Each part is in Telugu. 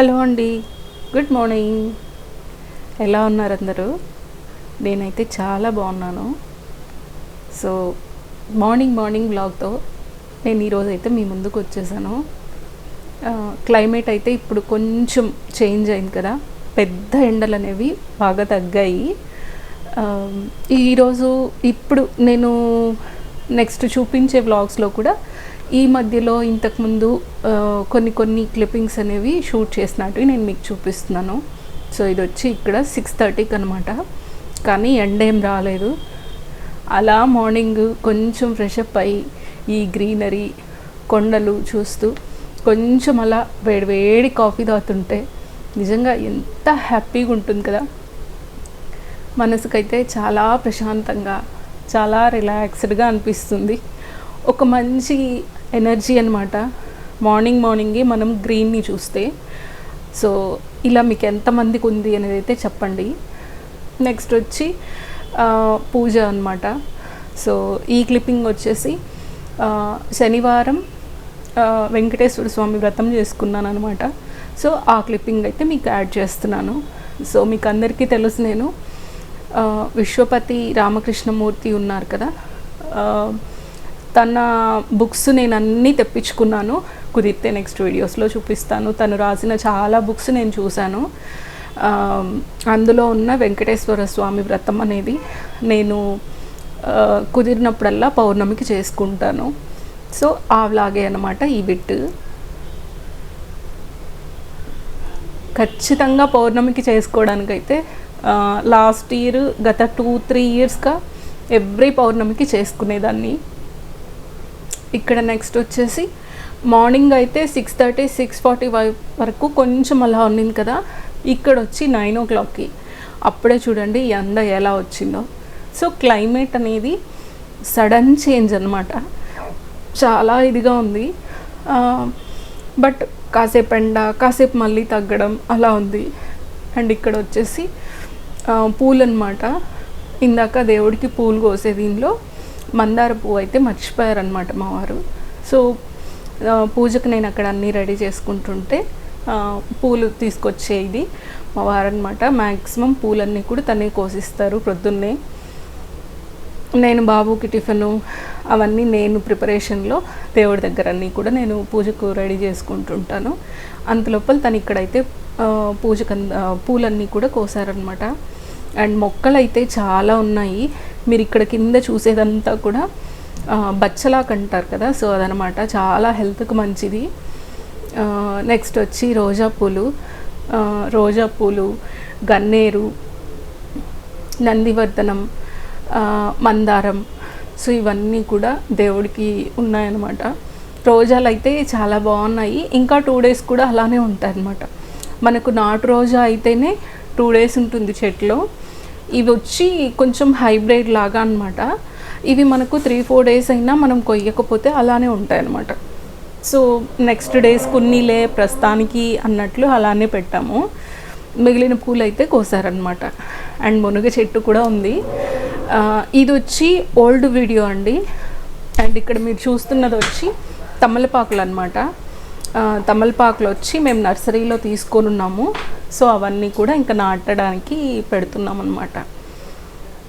హలో అండి. Good morning. ఎలా ఉన్నారు అందరూ? నేనైతే చాలా బాగున్నాను. సో మార్నింగ్ మార్నింగ్ బ్లాగ్తో నేను ఈరోజు అయితే మీ ముందుకు వచ్చేసాను. క్లైమేట్ అయితే ఇప్పుడు కొంచెం చేంజ్ అయింది కదా. పెద్ద ఎండలు అనేవి బాగా తగ్గాయి. ఈరోజు ఇప్పుడు నేను నెక్స్ట్ చూపించే వ్లాగ్స్లో కూడా ఈ మధ్యలో ఇంతకుముందు కొన్ని కొన్ని క్లిప్పింగ్స్ అనేవి షూట్ చేసినట్టు నేను మీకు చూపిస్తున్నాను. సో ఇది వచ్చి ఇక్కడ సిక్స్ థర్టీకి అనమాట కానీ ఎండ ఏం రాలేదు. అలా మార్నింగ్ కొంచెం ఫ్రెష్ అప్ అయ్యి ఈ గ్రీనరీ కొండలు చూస్తూ కొంచెం అలా వేడి వేడి కాఫీ తాగుతుంటే నిజంగా ఎంత హ్యాపీగా ఉంటుంది కదా. మనసుకైతే చాలా ప్రశాంతంగా చాలా రిలాక్స్డ్గా అనిపిస్తుంది. ఒక మంచి ఎనర్జీ అనమాట మార్నింగ్ మార్నింగే మనం గ్రీన్ని చూస్తే. సో ఇలా మీకు ఎంతమందికి ఉంది అనేది అయితే చెప్పండి. నెక్స్ట్ వచ్చి పూజ అనమాట సో ఈ క్లిప్పింగ్ వచ్చేసి శనివారం వెంకటేశ్వర స్వామి వ్రతం చేసుకున్నాను అనమాట సో ఆ క్లిప్పింగ్ అయితే మీకు యాడ్ చేస్తున్నాను. సో మీకు అందరికీ తెలుసు నేను. విశ్వపతి రామకృష్ణమూర్తి ఉన్నారు కదా. తన బుక్స్ నేను అన్నీ తెప్పించుకున్నాను. కుదిరితే నెక్స్ట్ వీడియోస్లో చూపిస్తాను. తను రాసిన చాలా బుక్స్ నేను చూశాను. అందులో ఉన్న వెంకటేశ్వర స్వామి వ్రతం అనేది నేను కుదిరినప్పుడల్లా పౌర్ణమికి చేసుకుంటాను. సో ఆ వ్లాగే అనమాట ఈ బిట్ ఖచ్చితంగా పౌర్ణమికి చేసుకోవడానికైతే లాస్ట్ ఇయర్ గత టూ త్రీ ఇయర్స్గా ఎవ్రీ పౌర్ణమికి చేసుకునేదాన్ని. ఇక్కడ నెక్స్ట్ వచ్చేసి మార్నింగ్ అయితే six thirty six forty five వరకు కొంచెం అలా ఉండింది కదా. ఇక్కడ వచ్చి నైన్ ఓ క్లాక్కి అప్పుడే చూడండి ఎండ ఎలా వచ్చిందో. సో క్లైమేట్ అనేది సడన్ చేంజ్ అనమాట చాలా ఇదిగా ఉంది. బట్ కాసేపు ఎండ కాసేపు మళ్ళీ తగ్గడం అలా ఉంది. అండ్ ఇక్కడ వచ్చేసి పూలు అనమాట ఇందాక దేవుడికి పూలు కోసే దీనిలో మందార పువ్వు అయితే మర్చిపోయారనమాట మా వారు. సో పూజకు నేను అక్కడ అన్నీ రెడీ చేసుకుంటుంటే పూలు తీసుకొచ్చేది మా అనమాట మ్యాక్సిమం పూలన్నీ కూడా తనే కోసిస్తారు ప్రొద్దున్నే. నేను బాబుకి టిఫిను అవన్నీ నేను ప్రిపరేషన్లో దేవుడి దగ్గర అన్నీ కూడా నేను పూజకు రెడీ చేసుకుంటుంటాను. అంతలోపల తను ఇక్కడైతే ఆ, పూజకు పూలన్నీ కూడా కోసారనమాట అండ్ మొక్కలు అయితే చాలా ఉన్నాయి. మీరు ఇక్కడ కింద చూసేదంతా కూడా బచ్చలాక్ అంటారు కదా. సో అదనమాట చాలా హెల్త్కి మంచిది. నెక్స్ట్ వచ్చి రోజా పూలు. రోజా పూలు గన్నేరు నందివర్ధనం మందారం. సో ఇవన్నీ కూడా దేవుడికి ఉన్నాయన్నమాట. రోజాలు అయితే చాలా బాగున్నాయి. ఇంకా టూ డేస్ కూడా అలానే ఉంటాయి మనకు నాటు రోజా అయితేనే టూ డేస్ ఉంటుంది చెట్లో. ఇవి వచ్చి కొంచెం హైబ్రిడ్ లాగా అన్నమాట. ఇవి మనకు త్రీ ఫోర్ డేస్ అయినా మనం కొయ్యకపోతే అలానే ఉంటాయి అన్నమాట సో నెక్స్ట్ డేస్ కొన్నిలే ప్రస్తుతానికి అన్నట్లు అలానే పెట్టాము. మిగిలిన పూలు అయితే కోసారనమాట అండ్ మునగ చెట్టు కూడా ఉంది. ఇది వచ్చి ఓల్డ్ వీడియో అండి. అండ్ ఇక్కడ మీరు చూస్తున్నది వచ్చి తమలపాకులు అనమాట తమలపాకులు వచ్చి మేము నర్సరీలో తీసుకొని ఉన్నాము. సో అవన్నీ కూడా ఇంకా నాటడానికి పెడుతున్నాం అనమాట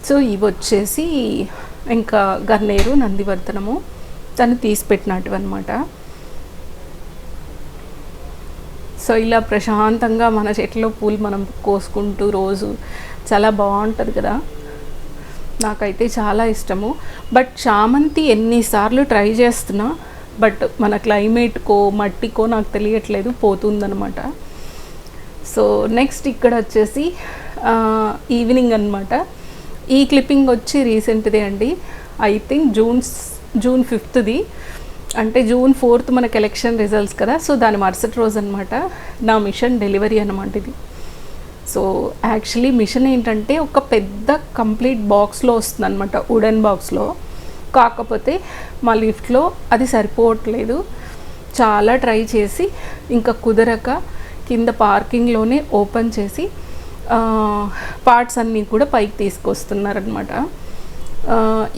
సో ఇవి వచ్చేసి ఇంకా గన్నేరు నందివర్ధనము తను తీసి పెట్టినట్టు అనమాట సో ఇలా ప్రశాంతంగా మన చెట్లో పూలు మనం కోసుకుంటూ రోజు చాలా బాగుంటుంది కదా. నాకైతే చాలా ఇష్టము. బట్ చామంతి ఎన్నిసార్లు ట్రై చేస్తున్నా బట్ మన క్లైమేట్కో మట్టికో నాకు తెలియట్లేదు పోతుందనమాట సో నెక్స్ట్ ఇక్కడ వచ్చేసి ఈవినింగ్ అనమాట ఈ క్లిప్పింగ్ వచ్చి రీసెంట్దే అండి. ఐ థింక్ జూన్ జూన్ ఫిఫ్త్ది. అంటే జూన్ ఫోర్త్ మనకి ఎలక్షన్ రిజల్ట్స్ కదా. సో దాని మరుసటి రోజు అనమాట నా మిషన్ డెలివరీ అనమాట ఇది. సో యాక్చువల్లీ మిషన్ ఏంటంటే ఒక పెద్ద కంప్లీట్ బాక్స్లో వస్తుంది అనమాట వుడెన్ బాక్స్లో. కాకపోతే మా లిఫ్ట్లో అది సరిపోవట్లేదు. చాలా ట్రై చేసి ఇంకా కుదరక కింద పార్కింగ్లోనే ఓపెన్ చేసి పార్ట్స్ అన్నీ కూడా పైకి తీసుకొస్తున్నారనమాట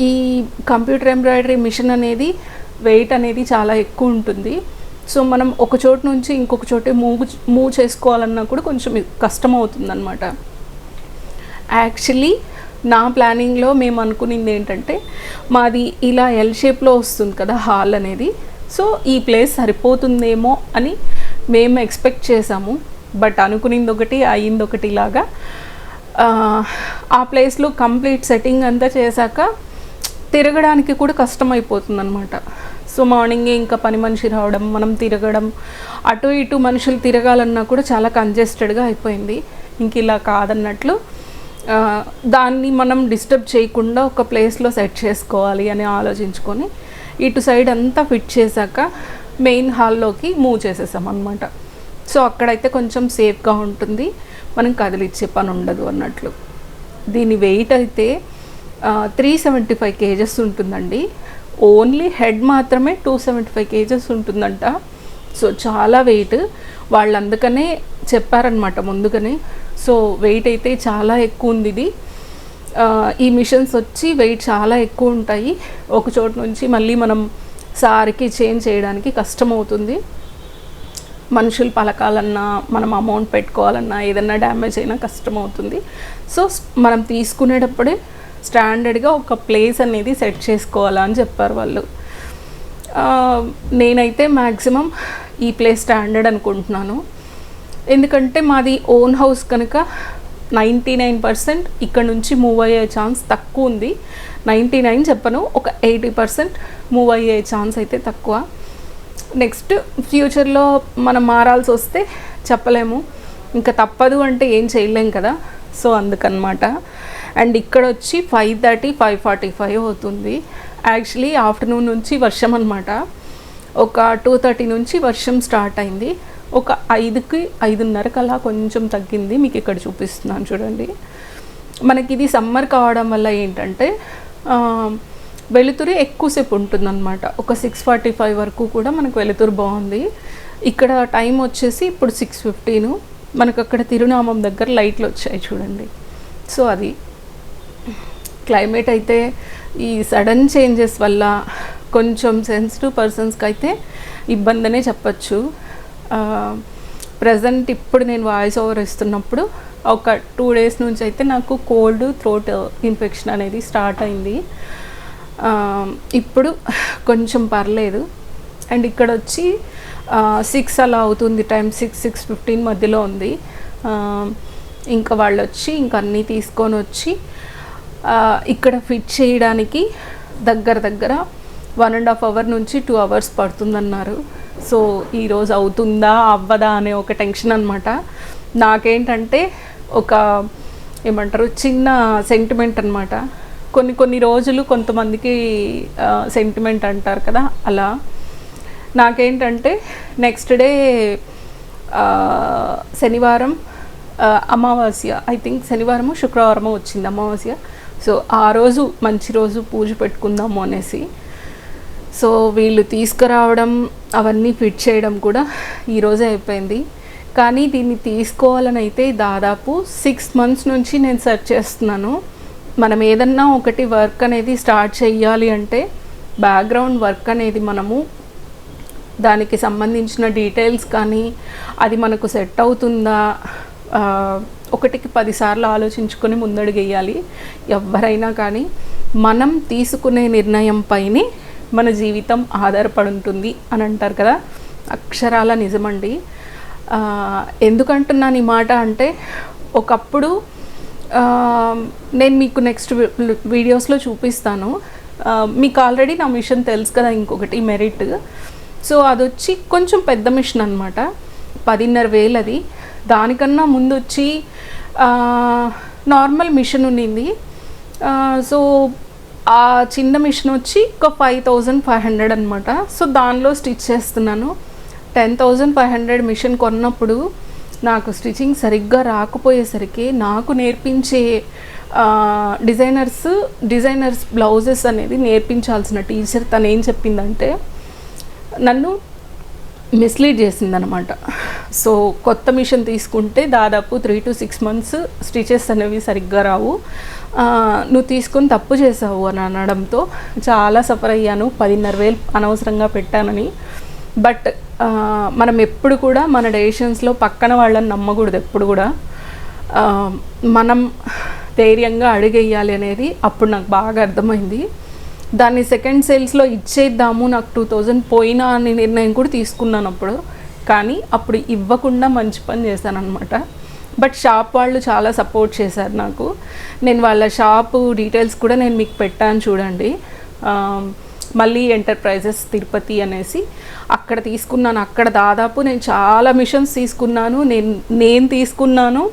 ఈ కంప్యూటర్ ఎంబ్రాయిడరీ మిషన్ అనేది వెయిట్ అనేది చాలా ఎక్కువ ఉంటుంది. సో మనం ఒక చోటు నుంచి ఇంకొక చోటే మూవ్ మూవ్ చేసుకోవాలన్నా కూడా కొంచెం కష్టం అవుతుందన్నమాట యాక్చువల్లీ నా ప్లానింగ్లో మేము అనుకునింది ఏంటంటే మాది ఇలా ఎల్ షేప్లో వస్తుంది కదా హాల్ అనేది. సో ఈ ప్లేస్ సరిపోతుందేమో అని మేము ఎక్స్పెక్ట్ చేసాము. బట్ అనుకునింది ఒకటి అయ్యింది ఒకటి ఇలాగా ఆ, ప్లేస్లో కంప్లీట్ సెట్టింగ్ అంతా చేశాక తిరగడానికి కూడా కష్టమైపోతుంది అనమాట సో మార్నింగే ఇంకా పని మనిషి రావడం మనం తిరగడం అటు ఇటు మనుషులు తిరగాలన్నా కూడా చాలా కంజెస్టెడ్గా అయిపోయింది. ఇంక ఇలా కాదన్నట్లు దాన్ని మనం డిస్టర్బ్ చేయకుండా ఒక ప్లేస్లో సెట్ చేసుకోవాలి అని ఆలోచించుకొని ఇటు సైడ్ అంతా ఫిట్ చేశాక మెయిన్ హాల్లోకి మూవ్ చేసేసాం అనమాట సో అక్కడైతే కొంచెం సేఫ్గా ఉంటుంది. మనం కదిలిచ్చే పని ఉండదు అన్నట్లు. దీని వెయిట్ అయితే త్రీ సెవెంటీ ఫైవ్ కేజెస్ ఉంటుందండి. ఓన్లీ హెడ్ మాత్రమే టూ సెవెంటీ ఫైవ్ కేజెస్ ఉంటుందంట. సో చాలా వెయిట్. వాళ్ళు అందుకనే చెప్పారనమాట ముందుగానే సో వెయిట్ అయితే చాలా ఎక్కువ ఉంది ఇది ఈ మిషన్స్ వచ్చి వెయిట్ చాలా ఎక్కువ ఉంటాయి ఒక చోటు నుంచి మళ్ళీ మనం సారికి చేంజ్ చేయడానికి కష్టం అవుతుంది మనుషులు పలకాలన్నా మనం అమౌంట్ పెట్టుకోవాలన్నా ఏదన్నా డ్యామేజ్ అయినా కష్టం అవుతుంది సో మనం తీసుకునేటప్పుడే స్టాండర్డ్గా ఒక ప్లేస్ అనేది సెట్ చేసుకోవాలని చెప్పారు వాళ్ళు. నేనైతే మ్యాక్సిమం ఈ ప్లేస్ స్టాండర్డ్ అనుకుంటున్నాను. ఎందుకంటే మాది ఓన్ హౌస్ కనుక నైంటీ నైన్ పర్సెంట్ ఇక్కడ నుంచి మూవ్ అయ్యే ఛాన్స్ తక్కువ ఉంది. నైంటీ నైన్ చెప్పను ఒక ఎయిటీ పర్సెంట్ మూవ్ అయ్యే ఛాన్స్ అయితే తక్కువ. నెక్స్ట్ ఫ్యూచర్లో మనం మారాల్సి వస్తే చెప్పలేము. ఇంకా తప్పదు అంటే ఏం చేయలేం కదా. సో అందుకనమాట. అండ్ ఇక్కడ వచ్చి five thirty five forty five అవుతుంది. యాక్చువల్లీ ఆఫ్టర్నూన్ నుంచి వర్షం అనమాట ఒక టూ థర్టీ నుంచి వర్షం స్టార్ట్ అయింది. ఒక ఐదుకి ఐదున్నరకు అలా కొంచెం తగ్గింది. మీకు ఇక్కడ చూపిస్తున్నాను చూడండి. మనకి ఇది సమ్మర్ కావడం వల్ల ఏంటంటే వెలుతురు ఎక్కువసేపు ఉంటుందన్నమాట. ఒక సిక్స్ ఫార్టీ ఫైవ్ వరకు కూడా మనకు వెలుతురు బాగుంది. ఇక్కడ టైం వచ్చేసి ఇప్పుడు సిక్స్ ఫిఫ్టీను మనకు అక్కడ తిరునామం దగ్గర లైట్లు వచ్చాయి చూడండి. సో అది క్లైమేట్ అయితే ఈ సడన్ చేంజెస్ వల్ల కొంచెం సెన్సిటివ్ పర్సన్స్కి అయితే ఇబ్బందనే చెప్పచ్చు. ప్రజెంట్ ఇప్పుడు నేను వాయిస్ ఓవర్ ఇస్తున్నప్పుడు ఒక టూ డేస్ నుంచి అయితే నాకు కోల్డ్ థ్రోట్ ఇన్ఫెక్షన్ అనేది స్టార్ట్ అయింది. ఇప్పుడు కొంచెం పర్లేదు. అండ్ ఇక్కడ వచ్చి సిక్స్ అలా అవుతుంది టైం సిక్స్ సిక్స్ ఫిఫ్టీన్ మధ్యలో ఉంది. ఇంకా వాళ్ళు వచ్చి ఇంక అన్నీ తీసుకొని వచ్చి ఇక్కడ ఫిట్ చేయడానికి దగ్గర దగ్గర వన్ అండ్ హాఫ్ అవర్ నుంచి టూ అవర్స్ పడుతుందన్నారు. సో ఈరోజు అవుతుందా అవ్వదా అనే ఒక టెన్షన్ అనమాట నాకేంటంటే ఒక ఏమంటారు చిన్న సెంటిమెంట్ అనమాట కొన్ని కొన్ని రోజులు కొంతమందికి సెంటిమెంట్ అంటారు కదా అలా. నాకేంటంటే నెక్స్ట్ డే శనివారం అమావాస్య ఐ థింక్ శనివారము శుక్రవారము వచ్చింది అమావాస్య. సో ఆ రోజు మంచి రోజు పూజ పెట్టుకుందాము అనేసి. సో వీళ్ళు తీసుకురావడం అవన్నీ ఫిట్ చేయడం కూడా ఈరోజే అయిపోయింది. కానీ దీన్ని తీసుకోవాలని అయితే దాదాపు సిక్స్ మంత్స్ నుంచి నేను సెర్చ్ చేస్తున్నాను. మనం ఏదన్నా ఒకటి వర్క్ అనేది స్టార్ట్ చేయాలి అంటే బ్యాక్గ్రౌండ్ వర్క్ అనేది మనము దానికి సంబంధించిన డీటెయిల్స్ కానీ అది మనకు సెట్ అవుతుందా ఒకటికి పదిసార్లు ఆలోచించుకొని ముందడుగేయాలి. ఎవరైనా కానీ మనం తీసుకునే నిర్ణయం పైనే మన జీవితం ఆధారపడి ఉంటుంది అని అంటారు కదా. అక్షరాల నిజమండి. ఎందుకంటున్నాను ఈ మాట అంటే ఒకప్పుడు నేను మీకు నెక్స్ట్ వీడియోస్లో చూపిస్తాను. మీకు ఆల్రెడీ నా మిషన్ తెలుసు కదా ఇంకొకటి మెరిట్. సో అది వచ్చి కొంచెం పెద్ద మిషన్ అనమాట పదిన్నర వేలు అది దానికన్నా ముందు వచ్చి నార్మల్ మిషన్ ఉన్నింది సో ఆ చిన్న మిషన్ వచ్చి ఒక ఫైవ్ థౌజండ్ ఫైవ్ హండ్రెడ్ అనమాట సో దానిలో స్టిచ్ చేస్తున్నాను. Ten thousand five hundred machine కొన్నప్పుడు నాకు స్టిచ్చింగ్ సరిగ్గా రాకపోయేసరికి నాకు నేర్పించే డిజైనర్స్ డిజైనర్స్ బ్లౌజెస్ అనేది నేర్పించాల్సిన టీచర్ తను ఏం చెప్పిందంటే నన్ను మిస్లీడ్ చేసిందనమాట. సో కొత్త మిషన్ తీసుకుంటే దాదాపు three to six months stitches అనేవి సరిగ్గా రావు. నువ్వు తీసుకొని తప్పు చేసావు అని అనడంతో చాలా సఫర్ అయ్యాను. పదిన్నర వేలు అనవసరంగా పెట్టానని. బట్ మనం ఎప్పుడు కూడా మన డెసిషన్స్లో పక్కన వాళ్ళని నమ్మకూడదు ఎప్పుడు కూడా. మనం ధైర్యంగా అడిగేయాలి అనేది అప్పుడు నాకు బాగా అర్థమైంది. దాన్ని సెకండ్ సేల్స్లో ఇచ్చేద్దాము. నాకు టూ థౌజండ్ పోయినా అనే నిర్ణయం కూడా తీసుకున్నాను అప్పుడు. కానీ అప్పుడు ఇవ్వకుండా మంచి పని చేశానమాట బట్ షాప్ వాళ్ళు చాలా సపోర్ట్ చేశారు నాకు. నేను వాళ్ళ షాపు డీటెయిల్స్ కూడా నేను మీకు పెట్టాను చూడండి. మళ్ళీ ఎంటర్ప్రైజెస్ తిరుపతి అనేసి అక్కడ తీసుకున్నాను. అక్కడ దాదాపు నేను చాలా మిషన్స్ తీసుకున్నాను. నేను నేను తీసుకున్నాను.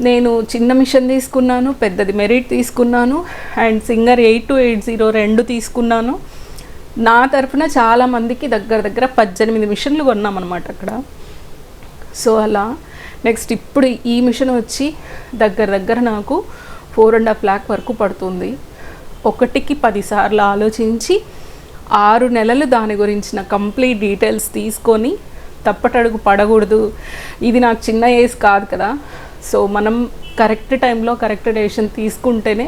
నేను చిన్న మిషన్ తీసుకున్నాను పెద్దది మెరిట్ తీసుకున్నాను and Singer eight two eight zero రెండు తీసుకున్నాను. నా తరఫున చాలామందికి దగ్గర దగ్గర పద్దెనిమిది మిషన్లు కొన్నామన్నమాట అక్కడ. సో అలా నెక్స్ట్ ఇప్పుడు ఈ మిషన్ వచ్చి దగ్గర దగ్గర నాకు ఫోర్ అండ్ హాఫ్ ల్యాక్ వరకు పడుతుంది. ఒకటికి పదిసార్లు ఆలోచించి ఆరు నెలలు దాని గురించిన కంప్లీట్ డీటెయిల్స్ తీసుకొని తప్పటడుగు పడకూడదు. ఇది నాకు చిన్న ఏజ్ కాదు కదా. సో మనం కరెక్ట్ టైంలో కరెక్ట్ డెసిషన్ తీసుకుంటేనే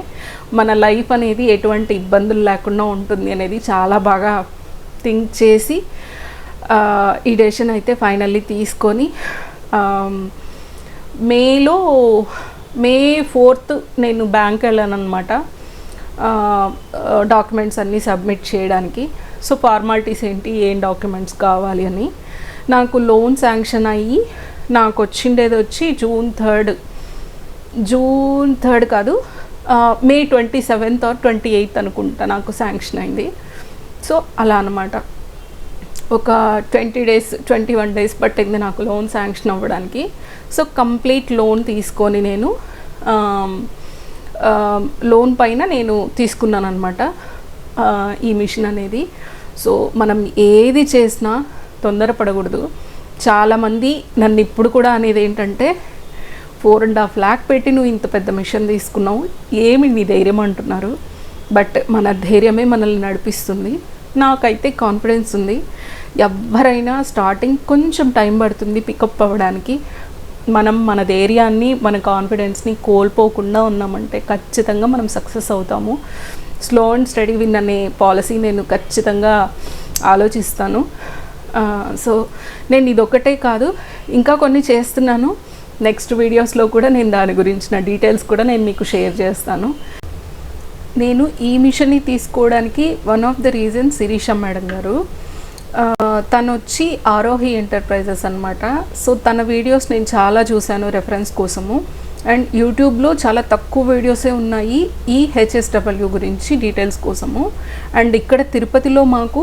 మన లైఫ్ అనేది ఎటువంటి ఇబ్బందులు లేకుండా ఉంటుంది అనేది చాలా బాగా థింక్ చేసి ఈ డెసిషన్ అయితే ఫైనల్లీ తీసుకొని మేలో మే ఫోర్త్ నేను బ్యాంక్ వెళ్ళాను అనమాట డాక్యుమెంట్స్ అన్నీ సబ్మిట్ చేయడానికి. సో ఫార్మాలిటీస్ ఏంటి ఏం డాక్యుమెంట్స్ కావాలి అని. నాకు లోన్ శాంక్షన్ అయ్యి నాకు వచ్చిండేది వచ్చి జూన్ థర్డ్. జూన్ థర్డ్ కాదు May twenty seventh or twenty eighth అనుకుంటా నాకు శాంక్షన్ అయింది. సో అలా అనమాట ఒక twenty days twenty one days పట్టింది నాకు లోన్ శాంక్షన్ అవ్వడానికి. సో కంప్లీట్ లోన్ తీసుకొని నేను లోన్ పైన నేను తీసుకున్నాను అనమాట ఈ మిషన్ అనేది. సో మనం ఏది చేసినా తొందరపడకూడదు. చాలామంది నన్ను ఇప్పుడు కూడా అనేది ఏంటంటే ఫోర్ అండ్ హాఫ్ ల్యాక్ పెట్టి నువ్వు ఇంత పెద్ద మిషన్ తీసుకున్నావు ఏమి నీ ధైర్యం అంటున్నారు. బట్ మన ధైర్యమే మనల్ని నడిపిస్తుంది. నాకైతే కాన్ఫిడెన్స్ ఉంది. ఎవరైనా స్టార్టింగ్ కొంచెం టైం పడుతుంది పికప్ అవ్వడానికి. మనం మన ధైర్యాన్ని మన కాన్ఫిడెన్స్ని కోల్పోకుండా ఉన్నామంటే ఖచ్చితంగా మనం సక్సెస్ అవుతాము. స్లో అండ్ స్టడీ విన్ అనే పాలసీ నేను ఖచ్చితంగా ఆలోచిస్తాను. సో నేను ఇదొకటే కాదు ఇంకా కొన్ని చేస్తున్నాను. నెక్స్ట్ వీడియోస్లో కూడా నేను దాని గురించిన డీటెయిల్స్ కూడా నేను మీకు షేర్ చేస్తాను. నేను ఈ మిషన్ని తీసుకోవడానికి one of the reason Shirisha madam గారు తను వచ్చి ఆరోహి ఎంటర్ప్రైజెస్ అనమాట సో తన వీడియోస్ నేను చాలా చూశాను రెఫరెన్స్ కోసము. అండ్ యూట్యూబ్లో చాలా తక్కువ వీడియోసే ఉన్నాయి ఈ హెచ్ఎస్డబ్ల్యూ గురించి డీటెయిల్స్ కోసము. అండ్ ఇక్కడ తిరుపతిలో మాకు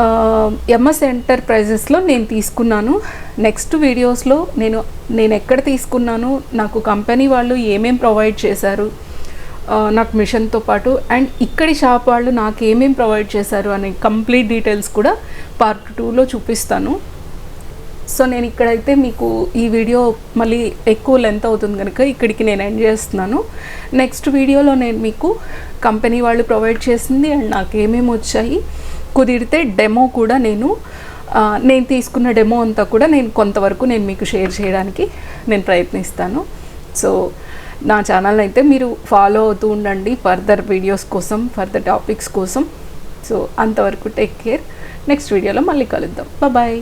Uh, ఎంఎస్ ఎంటర్ప్రైజెస్లో నేను తీసుకున్నాను. నెక్స్ట్ వీడియోస్లో నేను నేను ఎక్కడ తీసుకున్నాను నాకు కంపెనీ వాళ్ళు ఏమేం ప్రొవైడ్ చేశారు uh, నాకు మిషన్తో పాటు అండ్ ఇక్కడి షాప్ వాళ్ళు నాకు ఏమేం ప్రొవైడ్ చేశారు అనే కంప్లీట్ డీటెయిల్స్ కూడా పార్ట్ టూలో చూపిస్తాను. సో నేను ఇక్కడైతే మీకు ఈ వీడియో మళ్ళీ ఎక్కువ లెంత్ అవుతుంది కనుక ఇక్కడికి నేను ఎండ్ చేస్తున్నాను. నెక్స్ట్ వీడియోలో నేను మీకు కంపెనీ వాళ్ళు ప్రొవైడ్ చేసింది అండ్ నాకు ఏమేమి వచ్చాయి కుదిరితే డెమో కూడా నేను నేను తీసుకున్న డెమో అంతా కూడా నేను కొంతవరకు నేను మీకు షేర్ చేయడానికి నేను ప్రయత్నిస్తాను. సో నా ఛానల్ అయితే మీరు ఫాలో అవుతూ ఉండండి ఫర్దర్ వీడియోస్ కోసం ఫర్దర్ టాపిక్స్ కోసం. సో అంతవరకు టేక్ కేర్. నెక్స్ట్ వీడియోలో మళ్ళీ కలుద్దాం. బాయ్